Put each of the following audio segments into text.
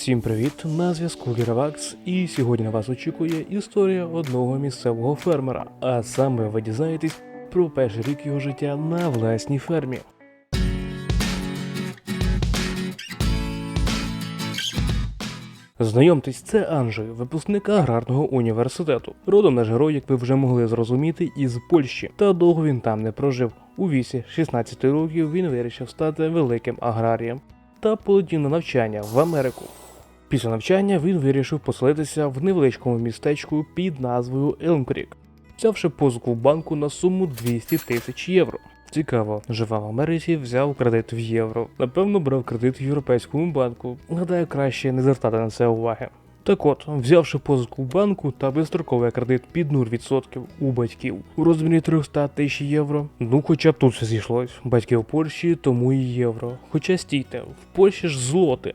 Всім привіт! На зв'язку Гіравакс, і сьогодні на вас очікує історія одного місцевого фермера. А саме ви дізнаєтесь про перший рік його життя на власній фермі. Знайомтесь, це Анджей, випускник аграрного університету. Родом наш герой, як ви вже могли зрозуміти, із Польщі. Та довго він там не прожив. У віці 16 років він вирішив стати великим аграрієм та полетів на навчання в Америку. Після навчання він вирішив поселитися в невеличкому містечку під назвою Елмкрік, взявши позику в банку на суму 200 тисяч євро. Цікаво, живе в Америці, взяв кредит в євро. Напевно, брав кредит в європейському банку. Гадаю, краще не звертати на це уваги. Так от, взявши позику в банку та безстроковий кредит під 0% у батьків у розмірі 300 тисяч євро. Ну, хоча б тут все зійшлось. Батьки в Польщі, тому і євро. Хоча стійте, в Польщі ж злоти.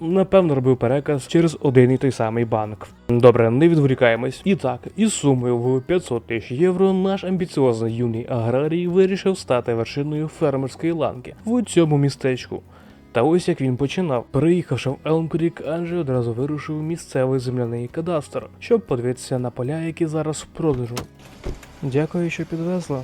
Напевно, робив переказ через один і той самий банк. Добре, не відволікаємось. І так, із сумою в 500 тисяч євро наш амбіціозний юний аграрій вирішив стати вершиною фермерської ланки в цьому містечку. Та ось як він починав. Приїхавши в Елмкрік, Анджей одразу вирушив місцевий земляний кадастр, щоб подивитися на поля, які зараз в продажу. Дякую, що підвезла.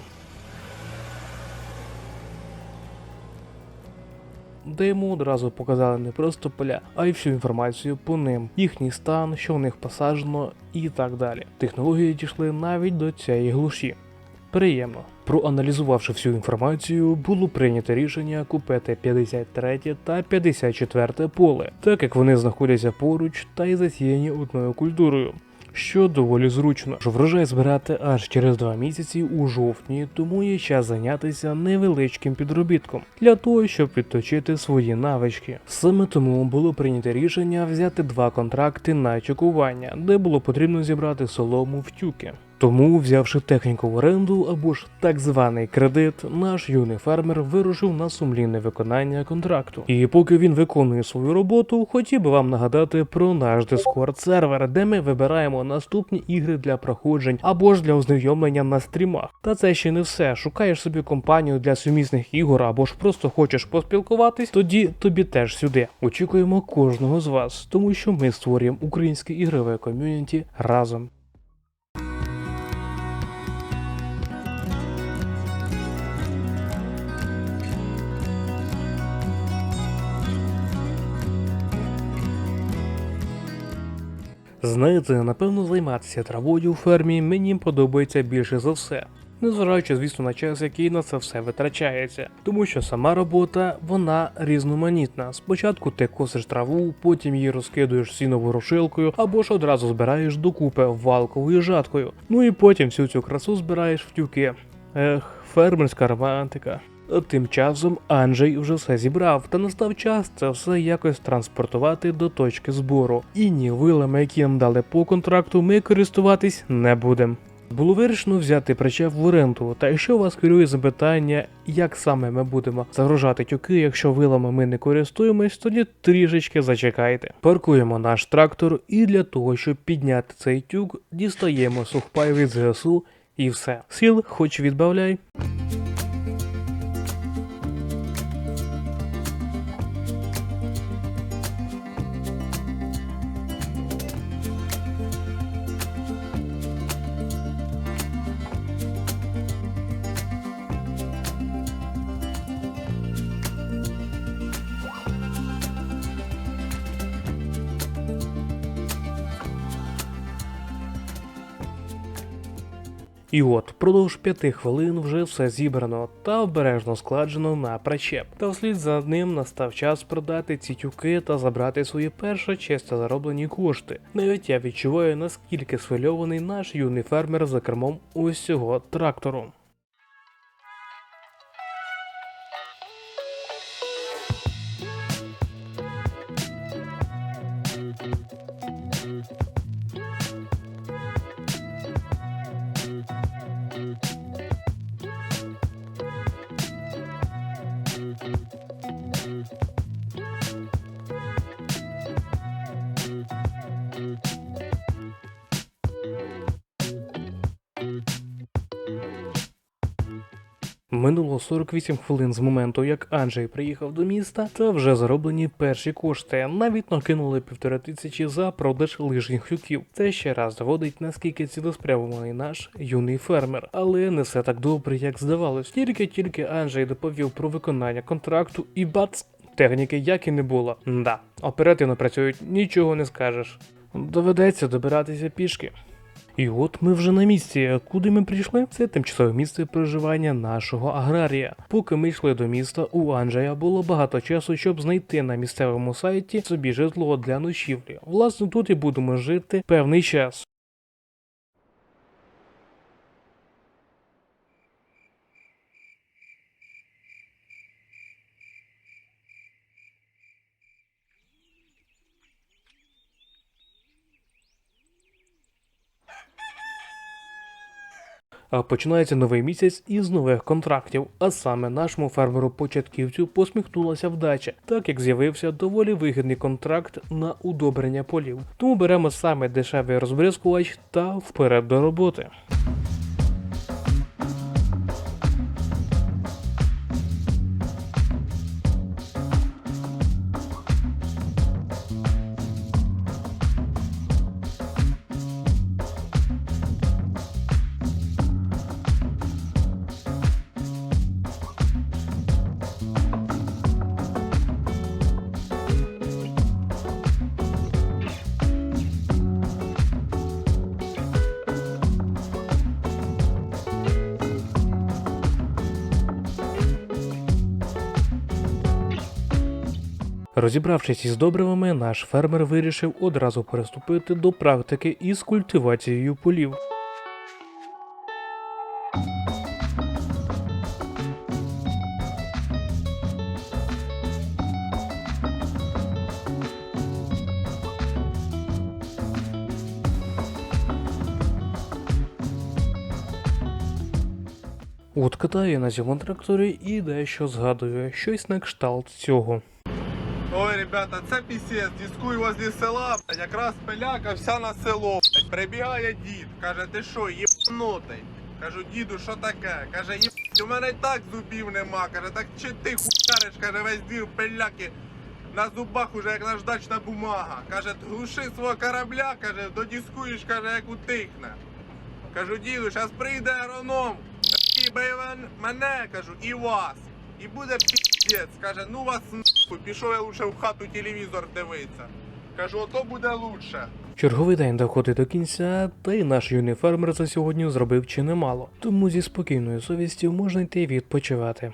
Де йому одразу показали не просто поля, а й всю інформацію по ним, їхній стан, що в них посаджено і так далі. Технології дійшли навіть до цієї глуші. Приємно. Проаналізувавши всю інформацію, було прийнято рішення купити 53 та 54 поле, так як вони знаходяться поруч та й засіяні одною культурою. Що доволі зручно, що врожай збирати аж через два місяці у жовтні, тому є час зайнятися невеличким підробітком для того, щоб підточити свої навички. Саме тому було прийнято рішення взяти два контракти на чекування, де було потрібно зібрати солому в тюки. Тому, взявши техніку в оренду або ж так званий кредит, наш юний фермер вирушив на сумлінне виконання контракту. І поки він виконує свою роботу, хотів би вам нагадати про наш Discord сервер, де ми вибираємо наступні ігри для проходжень або ж для ознайомлення на стрімах. Та це ще не все. Шукаєш собі компанію для сумісних ігор або ж просто хочеш поспілкуватись, тоді тобі теж сюди. Очікуємо кожного з вас, тому що ми створюємо українське ігрове ком'юніті разом. Знаєте, напевно, займатися травою у фермі мені подобається більше за все. Незважаючи, звісно, на час, який на це все витрачається, тому що сама робота вона різноманітна. Спочатку ти косиш траву, потім її розкидуєш сіноворушилкою або ж одразу збираєш докупи валковою жаткою. Ну і потім всю цю красу збираєш в тюки. Ех, фермерська романтика. Тим часом Анджей вже все зібрав, та настав час це все якось транспортувати до точки збору. І ні вилами, які нам дали по контракту, ми користуватись не будемо. Було вирішено взяти причеп в оренду, та якщо вас хвилює запитання, як саме ми будемо загружати тюки, якщо вилами ми не користуємось, тоді трішечки зачекайте. Паркуємо наш трактор, і для того, щоб підняти цей тюк, дістаємо сухпай від ЗСУ і все. Сіл, хоч відбавляй. І от, впродовж п'яти хвилин вже все зібрано та обережно складжено на причеп. Та вслід за ним настав час продати ці тюки та забрати свої перші чисто зароблені кошти. Навіть я відчуваю, наскільки схвильований наш юний фермер за кермом ось цього трактору. Минуло 48 хвилин з моменту, як Анджей приїхав до міста, та вже зароблені перші кошти. Навіть накинули півтори тисячі за продаж лижних хюків. Це ще раз доводить, наскільки цілеспрямований наш юний фермер, але не все так добре, як здавалось. Тільки-тільки Анджей доповів про виконання контракту і бац, техніки як і не було. Да, оперативно працюють, нічого не скажеш. Доведеться добиратися пішки. І от ми вже на місці. Куди ми прийшли? Це тимчасове місце проживання нашого аграрія. Поки ми йшли до міста, у Анджея було багато часу, щоб знайти на місцевому сайті собі житло для ночівлі. Власне, тут і будемо жити певний час. Починається новий місяць із нових контрактів, а саме нашому фермеру початківцю посміхнулася вдача, так як з'явився доволі вигідний контракт на удобрення полів. Тому беремо саме дешевий розбризкувач та вперед до роботи. Розібравшись із добривами, наш фермер вирішив одразу переступити до практики із культивацією полів. От катає на цьому тракторі і дещо згадує щось на кшталт цього. Ой, ребята, це пісець, дискую возле села, блядь, якраз пиляка вся на село. блядь. Прибігає дід, каже, ти що, єбнутий? Кажу, діду, що таке? Каже, єбать, у мене і так зубів нема. Каже, так чи ти хуяриш, каже, весь двір пиляки на зубах уже як наждачна бумага. Каже, глуши свого корабля, каже, додіскуєш, каже, як утихне. Кажу, діду, зараз прийде агроном, бей мене, кажу, і вас. І буде піздець. Каже, ну вас нахуй, пішов я лучше в хату телевізор дивитися. Кажу, ото буде лучше. Черговий день доходить до кінця, та й наш юний фермер за сьогодні зробив чи немало. Тому зі спокійною совістю можна йти відпочивати.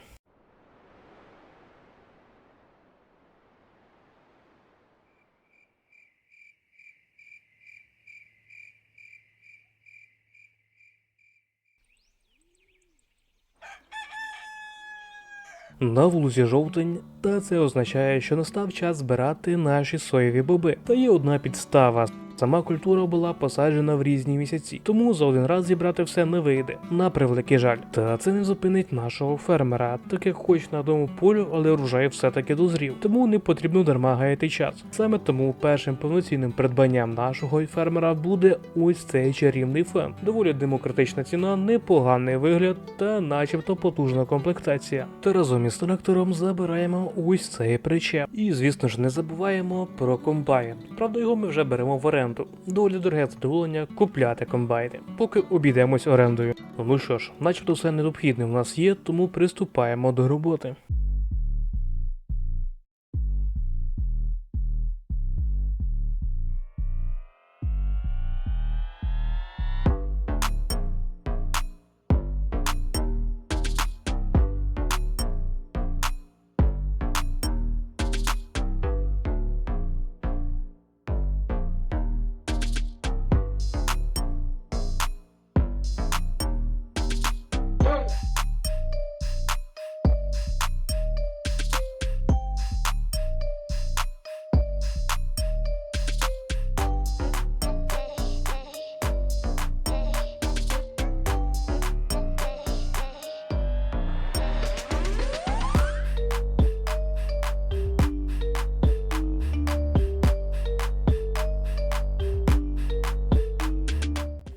На вулиці жовтень, та це означає, що настав час збирати наші соєві боби. Та є одна підстава. Сама культура була посаджена в різні місяці, тому за один раз зібрати все не вийде. На превеликий жаль. Та це не зупинить нашого фермера, так як хоч на одному полю, але урожай все-таки дозрів. Тому не потрібно дарма гаяти час. Саме тому першим повноцінним придбанням нашого фермера буде ось цей чарівний фен. Доволі демократична ціна, непоганий вигляд та, начебто, потужна комплектація. Та разом із трактором забираємо ось цей причеп. І звісно ж не забуваємо про комбайн. Правда, його ми вже беремо в оренду. Доволі дороге задоволення купляти комбайни, поки обійдемось орендою. Ну що ж, начебто все необхідне в нас є, тому приступаємо до роботи.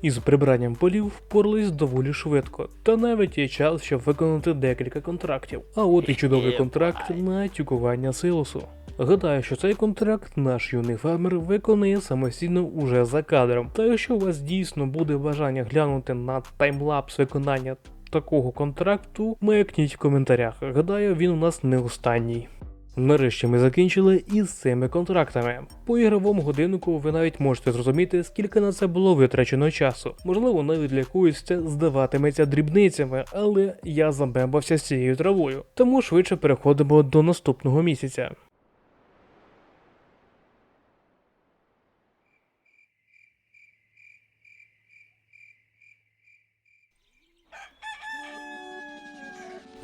Із прибранням полів впорались доволі швидко, та навіть є час, щоб виконати декілька контрактів. А от і чудовий контракт на тюкування силосу. Гадаю, що цей контракт наш юний фермер виконує самостійно уже за кадром. Та якщо у вас дійсно буде бажання глянути на таймлапс виконання такого контракту, маякніть в коментарях. Гадаю, він у нас не останній. Нарешті ми закінчили із цими контрактами. По ігровому годиннику ви навіть можете зрозуміти, скільки на це було витрачено часу. Можливо, навіть для когось це здаватиметься дрібницями, але я забембався з цією травою. Тому швидше переходимо до наступного місяця.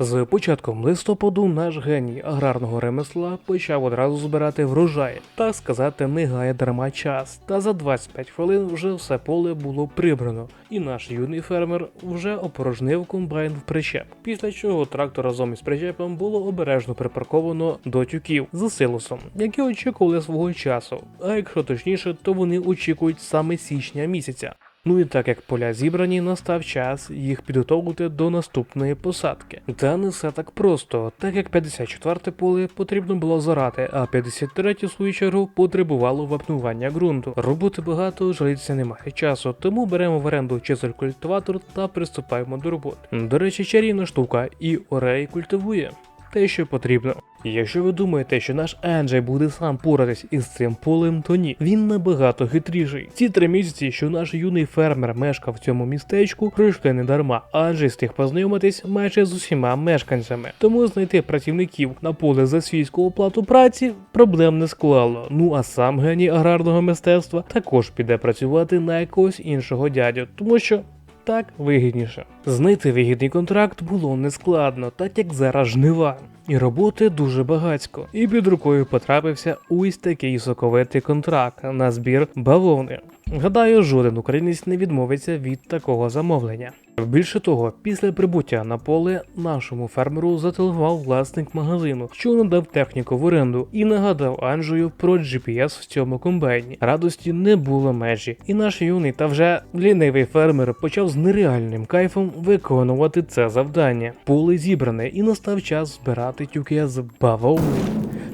З початком листопаду наш геній аграрного ремесла почав одразу збирати врожай, так сказати, не гає дарма час. Та за 25 хвилин вже все поле було прибрано, і наш юний фермер вже опорожнив комбайн в причеп. Після чого трактор разом із причепом було обережно припарковано до тюків з силосом, які очікували свого часу. А якщо точніше, то вони очікують саме січня місяця. Ну і так як поля зібрані, настав час їх підготовити до наступної посадки. Та не все так просто, так як 54-те поле потрібно було зорати, а 53-те, в свою чергу, потребувало вапнування ґрунту. Роботи багато, жалітися немає часу, тому беремо в оренду чизель культиватор та приступаємо до роботи. До речі, чарівна штука, і Орей культивує. Те, що потрібно. Якщо ви думаєте, що наш Енджей буде сам поратись із цим полем, то ні, він набагато хитріший. Ці три місяці, що наш юний фермер мешкав в цьому містечку, пройшли не дарма, адже встиг познайомитись майже з усіма мешканцями. Тому знайти працівників на поле за свійську оплату праці проблем не склало. Ну а сам геній аграрного мистецтва також піде працювати на якогось іншого дядю, тому що так вигідніше. Знайти вигідний контракт було нескладно, так як зараз жнива. І роботи дуже багацько. І під рукою потрапився ось такий соковитий контракт на збір бавовни. Гадаю, жоден українець не відмовиться від такого замовлення. Більше того, після прибуття на поле нашому фермеру зателефонував власник магазину, що надав техніку в оренду, і нагадав Анжею про GPS в цьому комбайні. Радості не було межі, і наш юний та вже лінивий фермер почав з нереальним кайфом виконувати це завдання. Поле зібране, і настав час збирати тюки з бавовни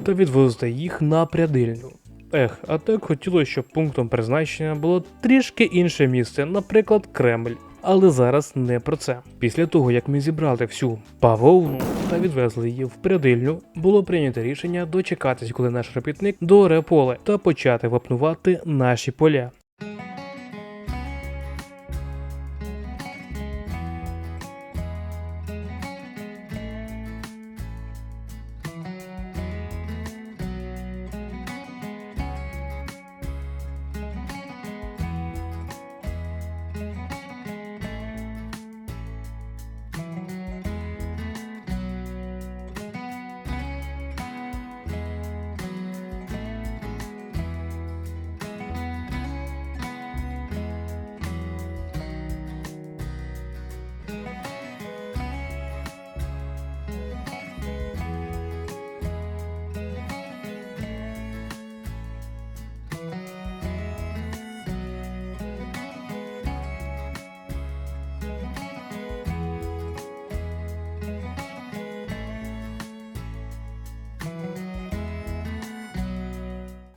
та відвозити їх на прядильню. Ех, а так хотілося, щоб пунктом призначення було трішки інше місце, наприклад, Кремль. Але зараз не про це. Після того, як ми зібрали всю павовну та відвезли її в прядильню, було прийнято рішення дочекатись, коли наш робітник доре поле та почати вапнувати наші поля.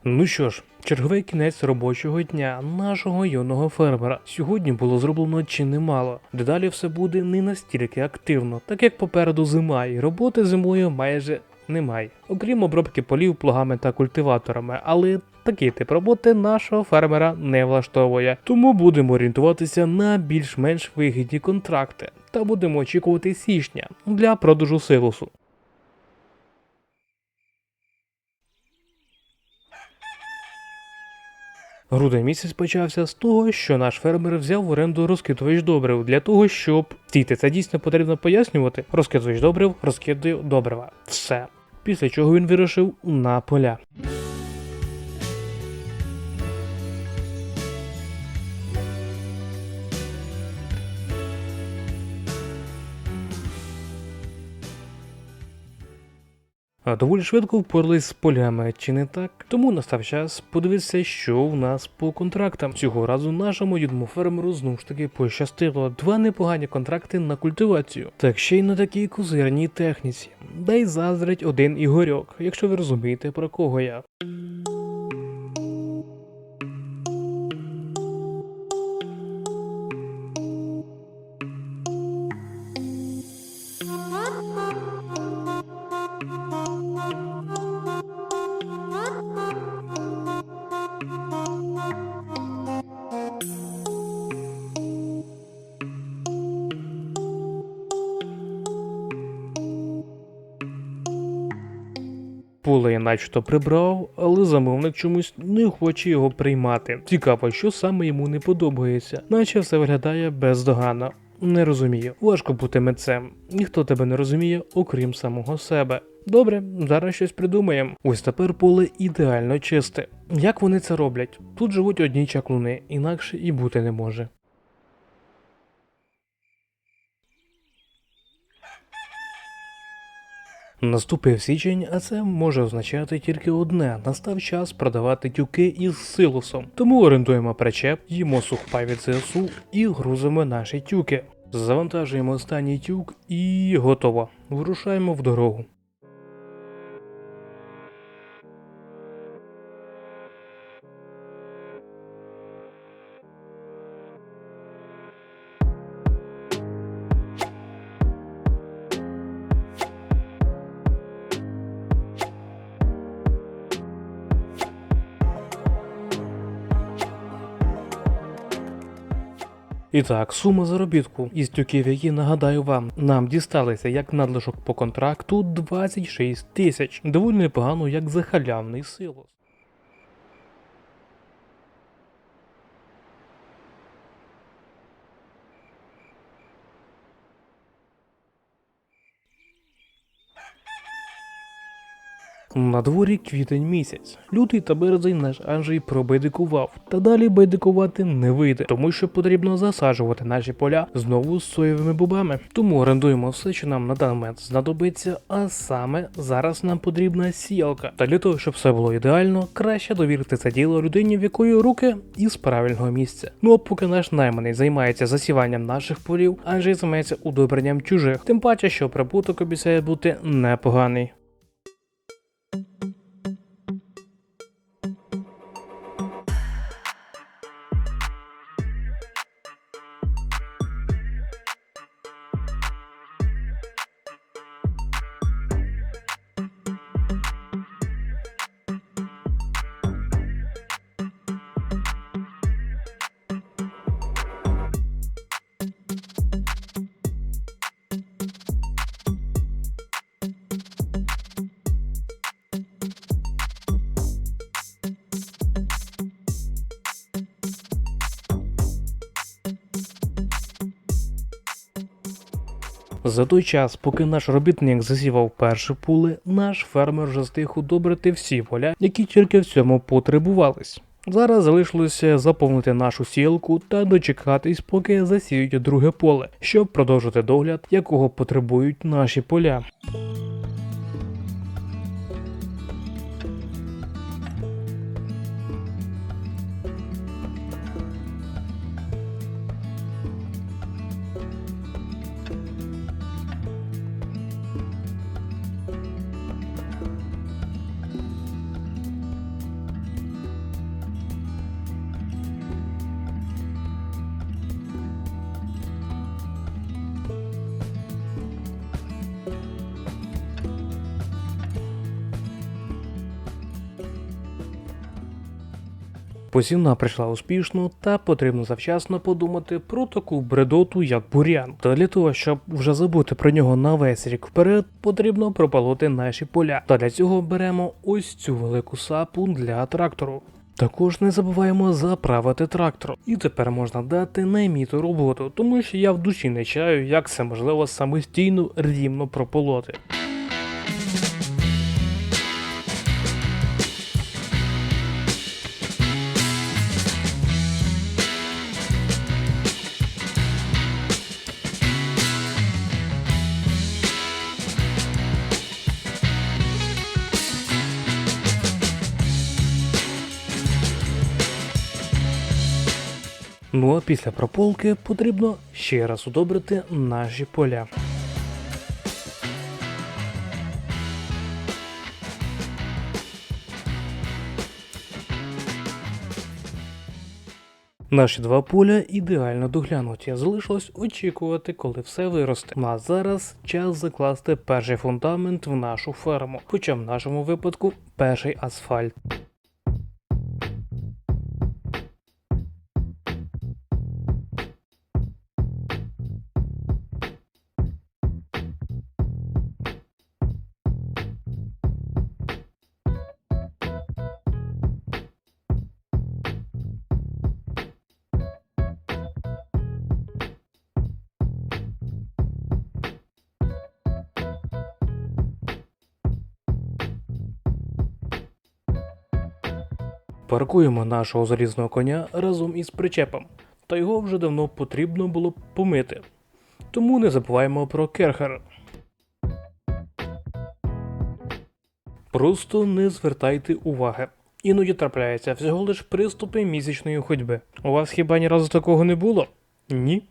Ну що ж, черговий кінець робочого дня нашого юного фермера. Сьогодні було зроблено чи немало. Дедалі все буде не настільки активно, так як попереду зима, і роботи зимою майже немає. Окрім обробки полів плугами та культиваторами, але такий тип роботи нашого фермера не влаштовує. Тому будемо орієнтуватися на більш-менш вигідні контракти та будемо очікувати січня для продажу силосу. Грудень місяць почався з того, що наш фермер взяв в оренду розкидувач добрив для того, щоб стійте, це дійсно потрібно пояснювати. Розкидувач добрив, розкидує добрива. Все. Після чого він вирушив на поля. Доволі швидко впорались з полями, чи не так? Тому настав час подивитися, що в нас по контрактам. Цього разу нашому юному фермеру знову ж таки пощастило. Два непогані контракти на культивацію. Так ще й на такій козирній техніці. Дай заздрить один ігорьок, якщо ви розумієте про кого я. Начебто прибрав, але замовник чомусь не хоче його приймати. Цікаво, що саме йому не подобається, наче все виглядає бездоганно. Не розумію. Важко бути митцем. Ніхто тебе не розуміє, окрім самого себе. Добре, зараз щось придумаємо. Ось тепер поле ідеально чисте. Як вони це роблять? Тут живуть одні чаклуни, інакше і бути не може. Наступив січень, а це може означати тільки одне: настав час продавати тюки із силосом. Тому орендуємо причеп, їмо сухпай від і грузимо наші тюки. Завантажуємо останній тюк і готово. Вирушаємо в дорогу. І так, сума заробітку із тюків, які нагадаю вам, нам дісталися як надлишок по контракту 26 тисяч. Доволі непогано, як за халявний силос. На дворі квітень місяць. Лютий та березень наш Анджей пробайдикував. Та далі байдикувати не вийде, тому що потрібно засаджувати наші поля знову з соєвими бобами. Тому орендуємо все, що нам на даний момент знадобиться. А саме зараз нам потрібна сіялка. Та для того, щоб все було ідеально, краще довірити це діло людині, в якої руки із правильного місця. Ну а поки наш найманий займається засіванням наших полів, Анджей займається удобренням чужих. Тим паче, що прибуток обіцяє бути непоганий. Thank you. За той час, поки наш робітник засівав перші пули, наш фермер вже встиг удобрити всі поля, які тільки в цьому потребувались. Зараз залишилося заповнити нашу сілку та дочекатись, поки засіють друге поле, щоб продовжити догляд, якого потребують наші поля. Посівна прийшла успішно, та потрібно завчасно подумати про таку бредоту, як бур'ян. Та для того, щоб вже забути про нього на весь рік вперед, потрібно пропалити наші поля. Та для цього беремо ось цю велику сапу для трактору. Також не забуваємо заправити трактор. І тепер можна дати найміту роботу, тому що я в душі не чаю, як це можливо самостійно рівно прополоти. Ну а після прополки потрібно ще раз удобрити наші поля. Наші два поля ідеально доглянуті. Залишилось очікувати, коли все виросте. Ну, А зараз час закласти перший фундамент в нашу ферму, хоча в нашому випадку перший асфальт. Паркуємо нашого залізного коня разом із причепом, та його вже давно потрібно було помити. Тому не забуваємо про керхер. Просто не звертайте уваги. Іноді трапляється всього лиш приступи місячної ходьби. У вас хіба ні разу такого не було? Ні.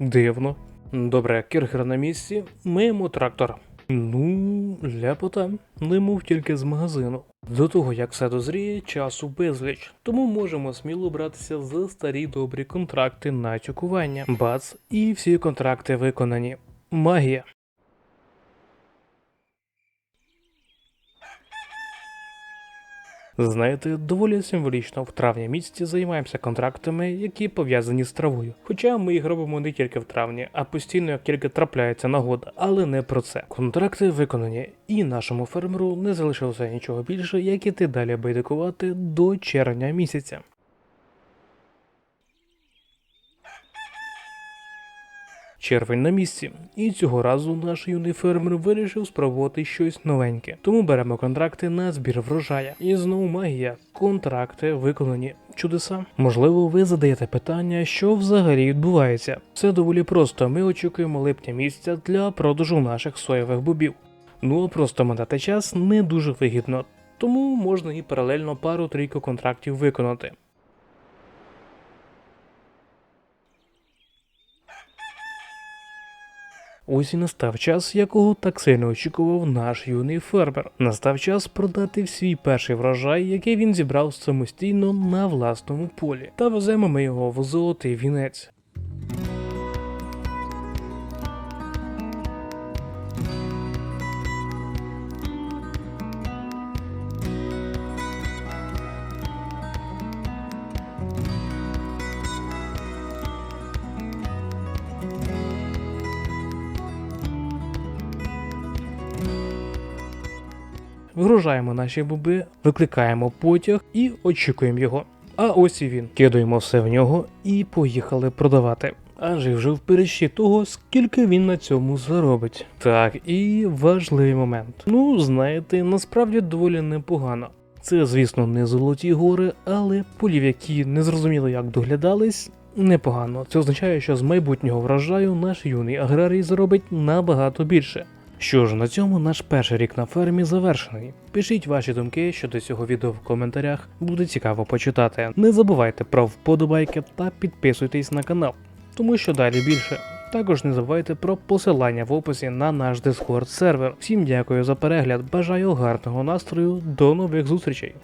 Дивно. Добре, кіргер на місці, миємо трактор. Ну, ляпота, не мов тільки з магазину. До того як все дозріє, часу безліч, тому можемо сміло братися за старі добрі контракти на чекування. Бац, і всі контракти виконані. Магія. Знаєте, доволі символічно в травні місяці займаємося контрактами, які пов'язані з травою. Хоча ми їх робимо не тільки в травні, а постійно як тільки трапляється нагода, але не про це. Контракти виконані, і нашому фермеру не залишилося нічого більше, як іти далі байдикувати до червня місяця. Червень на місці, і цього разу наш юний фермер вирішив спробувати щось новеньке. Тому беремо контракти на збір врожая. І знову магія. Контракти виконані. Чудеса. Можливо, ви задаєте питання, що взагалі відбувається. Все доволі просто. Ми очікуємо липня місяця для продажу наших соєвих бобів. Ну а просто мандати час не дуже вигідно, тому можна і паралельно пару-трійку контрактів виконати. Ось і настав час, якого так сильно очікував наш юний фермер. Настав час продати свій перший врожай, який він зібрав самостійно на власному полі, та веземо ми його в золотий вінець. Вигружаємо наші боби, викликаємо потяг і очікуємо його. А ось і він. Кидаємо все в нього і поїхали продавати. Адже вже в перечі того, скільки він на цьому заробить. Так, і важливий момент. Ну, знаєте, насправді доволі непогано. Це, звісно, не золоті гори, але полів, які не зрозуміло як доглядались, непогано. Це означає, що з майбутнього врожаю наш юний аграрій заробить набагато більше. Що ж, на цьому наш перший рік на фермі завершений. Пишіть ваші думки щодо цього відео в коментарях, буде цікаво почитати. Не забувайте про вподобайки та підписуйтесь на канал, тому що далі більше. Також не забувайте про посилання в описі на наш Discord сервер. Всім дякую за перегляд, бажаю гарного настрою, до нових зустрічей!